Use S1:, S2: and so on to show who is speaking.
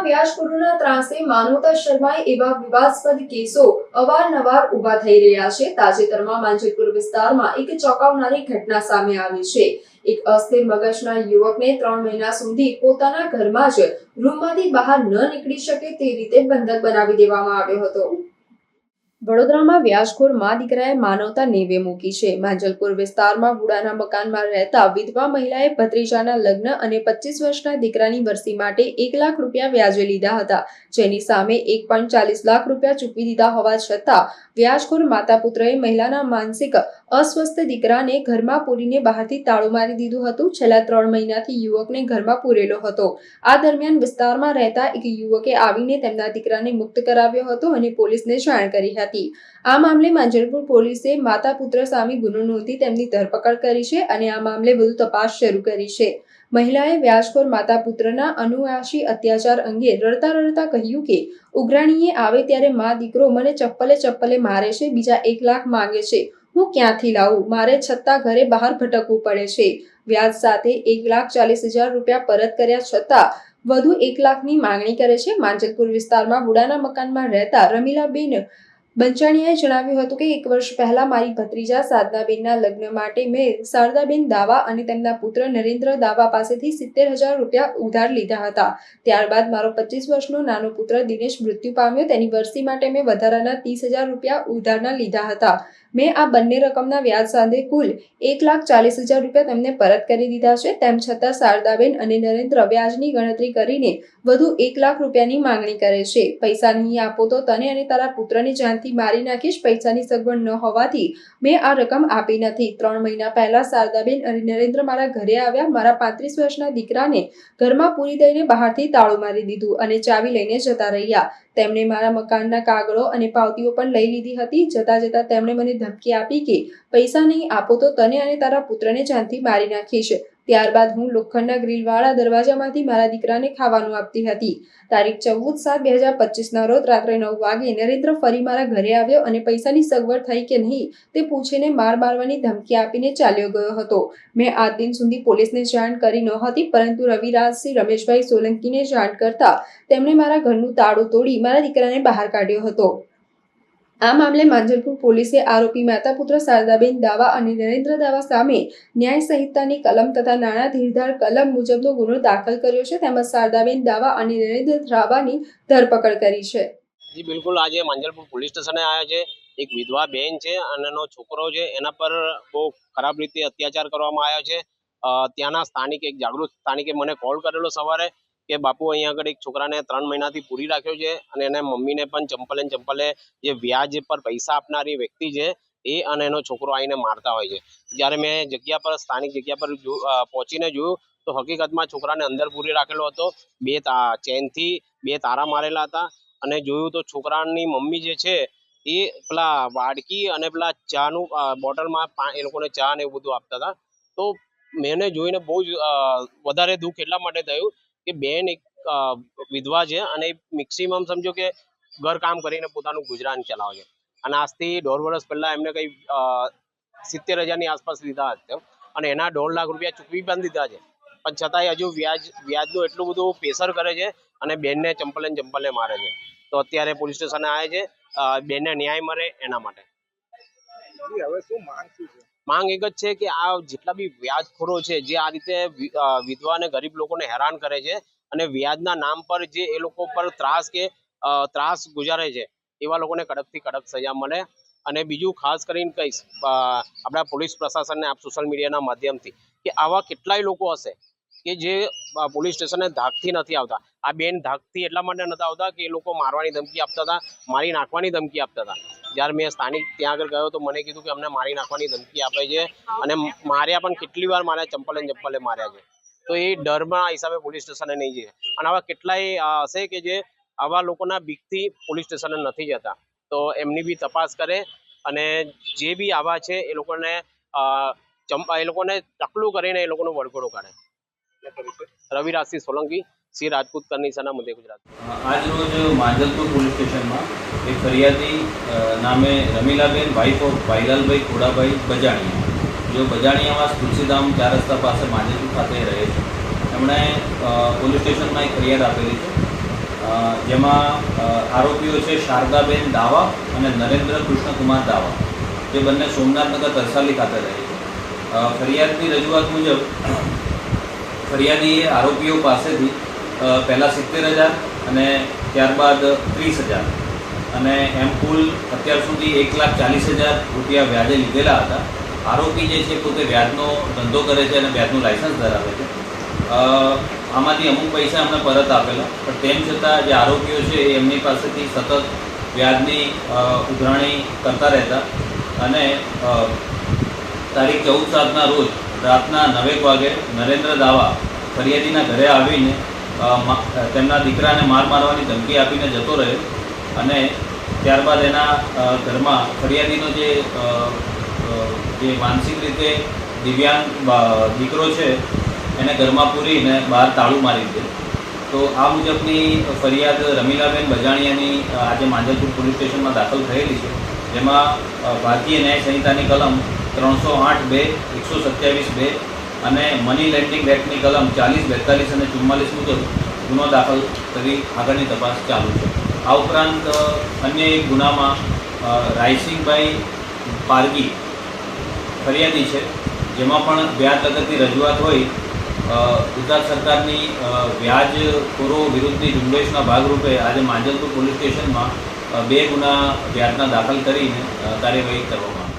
S1: વડોદરામાં વ્યાજખોરોના ત્રાસે માનવતા શર્માએ એવા વિવાદસ્પદ કેસો અવારનવાર ઊભા થઈ રહ્યા છે. તાજેતરમાં માંજલપુર વિસ્તારમાં એક ચોંકાવનારી ઘટના સામે આવી છે. એક અસ્થિર મગજના યુવકને ત્રણ મહિના સુધી પોતાના ઘરમાં જ રૂમમાંથી બહાર ન નીકળી શકે તે રીતે બંધક બનાવી દેવામાં આવ્યો હતો. વડોદરામાં વ્યાજખોર મા દીકરાએ માનવતા નેવે મૂકી છે. માંજલપુર વિસ્તારમાં વુડાના મકાનમાં રહેતા વિધવા મહિલાએ ભત્રીજાના લગ્ન અને પચીસ વર્ષના દીકરાની વરસી માટે એક લાખ રૂપિયા વ્યાજે લીધા હતા. જેની સામે એક પોઈન્ટ ચાલીસ લાખ રૂપિયા ચૂકવી દીધા હોવા છતાં વ્યાજખોર માતા પુત્રએ મહિલાના માનસિક અસ્વસ્થ દીકરાને ઘરમાં પૂરીને બહારથી તાળું મારી દીધું હતું. છેલ્લા ત્રણ મહિનાથી યુવકને ઘરમાં પૂરેલો હતો. આ દરમિયાન વિસ્તારમાં રહેતા એક યુવકે આવીને તેમના દીકરાને મુક્ત કરાવ્યો હતો અને પોલીસને જાણ કરી હતી. આ મામલે માંજલપુર પોલીસે માતા પુત્ર સામે ગુનો નોંધી તેમની ધરપકડ કરી છે અને આ મામલે વધુ તપાસ શરૂ કરી છે. મહિલાએ વ્યાજખોર માતા પુત્રના અનુવાસી અત્યાચાર અંગે રડતા રડતા કહ્યું કે, ઉઘરાણીએ આવે ત્યારે મા દીકરો મને ચપ્પલે ચપ્પલે મારે છે, બીજા એક લાખ માંગે છે. હું ક્યાંથી લાવું? મારે છતાં ઘરે બહાર ભટકવું પડે છે. વ્યાજ સાથે એક લાખ ચાલીસ હજાર રૂપિયા પરત કર્યા છતાં વધુ એક લાખની માંગણી કરે છે. માંજલપુર વિસ્તારમાં બુડાના મકાનમાં રહેતા રમીલાબેન બંચાણીયાએ જણાવ્યું હતું કે એક વર્ષ પહેલા મારી ભત્રીજા સાધનાબેનના લગ્ન માટે મેં શારદાબેન દાવા અને તેમના પુત્ર નરેન્દ્ર દાવા પાસેથી સિત્તેર હજાર રૂપિયા ઉધાર લીધા હતા. ત્યારબાદ મારો પચીસ વર્ષનો નાનો પુત્ર દિનેશ મૃત્યુ પામ્યો. તેની વરસી માટે મેં વધારાના ત્રીસ હજાર રૂપિયા ઉધારના લીધા હતા. મેં આ બંને રકમના વ્યાજ સાથે કુલ એક લાખ ચાલીસ હજાર રૂપિયા તેમને પરત કરી દીધા છે. તેમ છતાં શારદાબેન અને નરેન્દ્ર વ્યાજની ગણતરી કરીને વધુ એક લાખ રૂપિયાની માંગણી કરે છે. પૈસા નહીં આપો તો તને અને તારા પુત્રને જાનથી મારી નાખીશ. પૈસાની સગવડ ન હોવાથી મેં આ રકમ આપી નથી. ત્રણ મહિના પહેલા શારદાબેન અને નરેન્દ્ર મારા ઘરે આવ્યા. મારા પાંત્રીસ વર્ષના દીકરાને ઘરમાં પૂરી દઈને બહારથી તાળું મારી દીધું અને ચાવી લઈને જતા રહ્યા. તેમણે મારા મકાનના કાગળો અને પાવતીઓ પણ લઈ લીધી હતી. જતા જતા તેમણે મને ધમકી આપી કે, પૈસા નહીં આપો તો તને અને તારા પુત્રને જાનથી મારી નાખીશ. ત્યારબાદ હું લોખંડના ગ્રીલવાળા દરવાજામાંથી મારા દીકરાને ખાવાનું આપતી હતી. તારીખ ચૌદ સાત બે હજાર પચીસના રોજ રાત્રે નવ વાગે નરેન્દ્ર ફરી મારા ઘરે આવ્યો અને પૈસાની સગવડ થઈ કે નહીં તે પૂછીને માર મારવાની ધમકી આપીને ચાલ્યો ગયો હતો. મેં આ દિન સુધી પોલીસને જાણ કરી નહોતી પરંતુ રવિરાજસિંહ રમેશભાઈ સોલંકીને જાણ કરતા તેમણે મારા ઘરનું તાળું તોડી મારા દીકરાને બહાર કાઢ્યો હતો. આ મામલે માંજલપુર પોલીસે આરોપી માતા પુત્ર શારદાબેન દાવા અને નરેન્દ્ર દાવા સામે ન્યાય સંહિતાની કલમ તથા નાણાં ધીરધાર કલમ મુજબનો ગુનો દાખલ કર્યો છે. તેમજ શારદાબેન દાવા અને નરેન્દ્ર ધાવાની ધરપકડ કરી છે.
S2: જી, બિલકુલ. આજે માંજલપુર પોલીસ સ્ટેશને આવ્યા છે. એક વિધવા બેન છે અને એનો છોકરો છે. એના પર બહુ ખરાબ રીતે અત્યાચાર કરવામાં આવ્યો છે. ત્યાંના સ્થાનિક એક જાગૃત સ્થાનિકે મને કોલ કરેલો સવારે. કે બાપુ અહીંયા આગળ એક છોકરાને ત્રણ મહિનાથી પૂરી રાખ્યો છે અને એને મમ્મીને પણ ચંપલે ચંપલે જે વ્યાજ પર પૈસા આપનારી વ્યક્તિ છે એ અને એનો છોકરો આવીને મારતા હોય છે. જ્યારે મેં જગ્યા પર, સ્થાનિક જગ્યા પર પહોંચીને જોયું તો હકીકતમાં છોકરાને અંદર પૂરી રાખેલો હતો. બે ચેનથી બે તારા મારેલા હતા અને જોયું તો છોકરાની મમ્મી જે છે એ પેલા વાડકી અને પેલા ચાનું બોટલમાં એ લોકોને ચા ને એવું બધું આપતા હતા. તો મેને જોઈને બહુ જ વધારે દુઃખ એટલા માટે થયું કે બેન એક વિધવા છે અને મેક્સિમમ સમજો કે ઘર કામ કરીને પોતાનું ગુજરાન ચલાવે છે. અને આજથી દોઢ વર્ષ પહેલાં એમને કંઈ સિત્તેર હજારની આસપાસ લીધા હતા અને એના દોઢ લાખ રૂપિયા ચૂકવી પણ દીધા છે. પણ છતાંય હજુ વ્યાજ, વ્યાજનું એટલું બધું પ્રેશર કરે છે અને બેનને ચંપલે ચંપલે મારે છે. તો અત્યારે પોલીસ સ્ટેશને આવે છે. બેનને ન્યાય મળે એના માટે.
S3: હવે શું માંગ છે?
S2: માંગ એક જ છે કે આ જેટલા બી વ્યાજખોરો છે, જે આ રીતે વિધવા અને ગરીબ લોકોને હેરાન કરે છે અને વ્યાજના નામ પર જે એ લોકો પર ત્રાસ કે ત્રાસ ગુજારે છે, એવા લોકોને કડકથી કડક સજા મળે. અને બીજું ખાસ કરીને કહીશ આપણા પોલીસ પ્રશાસનને આપ સોશિયલ મીડિયાના માધ્યમથી કે આવા કેટલાય લોકો હશે કે જે પોલીસ સ્ટેશને ધાકથી નથી આવતા. આ બેન ધાકથી એટલા માટે નથી આવતા કે એ લોકો મારવાની ધમકી આપતા હતા, મારી નાખવાની ધમકી આપતા હતા. જ્યારે મેં સ્થાનિક ત્યાં આગળ ગયો તો મને કીધું કે અમને મારી નાખવાની ધમકી આપે છે અને માર્યા પણ કેટલી વાર માર્યા, ચંપલે અને ચંપલે માર્યા છે. તો એ ડરમાં હિસાબે પોલીસ સ્ટેશને નહીં જાય અને આવા કેટલાય હશે કે જે આવા લોકોના બીકથી પોલીસ સ્ટેશને નથી જતા. તો એમની બી તપાસ કરે અને જે બી આવા છે એ લોકોને ચંપા એ લોકોને ટકલું કરીને એ લોકોનો વળઘોડો કાઢે. રવિરાજસિંહ સોલંકી. સિંહ રાજપૂત કરનીસાના મધ્ય ગુજરાત.
S4: આજ માંજલપુર પોલીસ સ્ટેશનમાં એક ફરિયાદી નામે રમીલાબેન વાઇફ ઓફ ભાઈલાલભાઈ ખોડાભાઈ બજાણિયા. જો બજાણિયામાં તુલસીધામ ચાર રસ્તા પાસે માંજલપુર ખાતે રહે છે. એમણે પોલીસ સ્ટેશનમાં એક ફરિયાદ આપેલી છે. જેમાં આરોપીઓ છે શારદાબેન દાવા અને નરેન્દ્ર કૃષ્ણકુમાર દાવા. જે બંને સોમનાથનગર તરસાલી ખાતે રહે છે. ફરિયાદની રજૂઆત મુજબ, ફરિયાદીએ આરોપીઓ પાસેથી પહેલાં સિત્તેર હજાર અને ત્યારબાદ ત્રીસ હજાર. અને એમ કુલ અત્યાર સુધી એક લાખ ચાલીસ હજાર રૂપિયા વ્યાજે લીધેલા હતા. આરોપી જે છે, પોતે વ્યાજનો ધંધો કરે છે અને વ્યાજનું લાયસન્સ ધરાવે છે. આમાંથી અમુક પૈસા અમને પરત આપેલા. પણ તેમ છતાં જે આરોપીઓ છે, એ એમની પાસેથી સતત વ્યાજની ઉધરાણી કરતા રહેતા. અને તારીખ ચૌદ સાતના રોજ રાતના નવેક વાગે નરેન્દ્ર દાવા ફરિયાદીના ઘરે આવીને તેમના દીકરાને માર મારવાની ધમકી આપીને જતો રહ્યો અને ત્યારબાદ એના ઘરમાં ફરિયાદીનો જે જે માનસિક રીતે દિવ્યાંગ દીકરો છે, એને ઘરમાં પૂરીને બહાર તાળું મારી દીધું. તો આ મુજબની ફરિયાદ રમીલાબેન બજાણિયાની આજે માંજલપુર પોલીસ સ્ટેશનમાં દાખલ થયેલી છે. જેમાં ભારતીય ન્યાય સંહિતાની કલમ ત્રણસો આઠ બે, એકસો સત્યાવીસ બે અને મની લેન્ડિંગ એક્ટની કલમ ચાલીસ, બેતાલીસ અને ચુમ્માલીસ મુજબ ગુનો દાખલ કરી આગળની તપાસ ચાલુ છે. આ ઉપરાંત, અન્ય એક ગુનામાં રાયસિંગભાઈ પારગી ફરિયાદી છે, જેમાં પણ વ્યાજ લગતની રજૂઆત હોય ગુજરાત સરકારની વ્યાજ વ્યાજખોરો વિરુદ્ધની ઝુંબેશના ભાગરૂપે આજે માંજલપુર પોલીસ સ્ટેશનમાં બે ગુના વ્યાજના દાખલ કરીને કાર્યવાહી કરવામાં